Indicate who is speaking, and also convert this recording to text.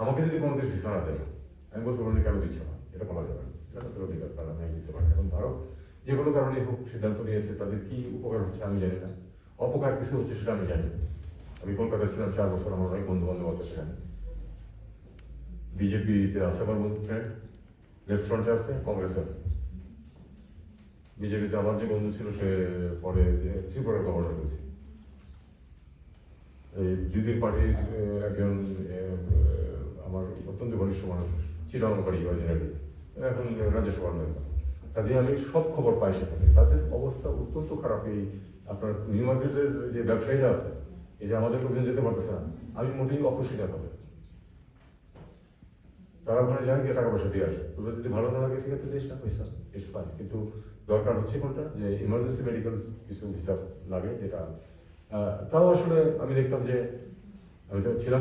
Speaker 1: আমাকে যদি কোনো দেশ ভিসা না দেয়, আমি বলতে পারি কেন দিচ্ছ না। এটা বলা যাবে না। এটা তাদের অধিকার তারা নেই দিতে পারে এখন ভারত যে কোনো কারণে হোক সিদ্ধান্ত নিয়েছে, তাদের কি উপকার হচ্ছে আমি জানি না। অপকার কিছু হচ্ছে সেটা আমি জানি। আমি কলকাতায় ছিলাম চার বছর, আমার অনেক বন্ধু বান্ধব আছে সেখানে। বিজেপিতে আছে আমার বন্ধু ফ্রেন্ড লেফট ফ্রন্টে আছে, কংগ্রেস আছে। বিজেপিতে আমার যে বন্ধু ছিল, সে পরে যে ত্রিপুরার গভর্নর হয়েছে। দিদির পার্টির একজন অত্যন্ত ঘনিষ্ঠ মানুষ চিরাং অরিজিনালি এখন মেম্বার কাজে আমি সব খবর পাই সেখানে। তাদের অবস্থা অত্যন্ত খারাপ। এই আপনার নিউ মার্কেটের যে ব্যবসায়ীরা আছে, এই যে আমাদের লোকজন যেতে পারতেছে না, আমি মোটেই তাদের। তারা ওখানে যায় গিয়ে টাকা পয়সা দিয়ে আসে। তোদের যদি ভালো না লাগে আছে দিস না, পয়সা ইটস ফাইন কিন্তু দরকার হচ্ছে কোনটা? যে ইমার্জেন্সি মেডিকেল কিছু হিসাব লাগে, যেটা তাও আসলে আমি দেখতাম যে, আমি তো ছিলাম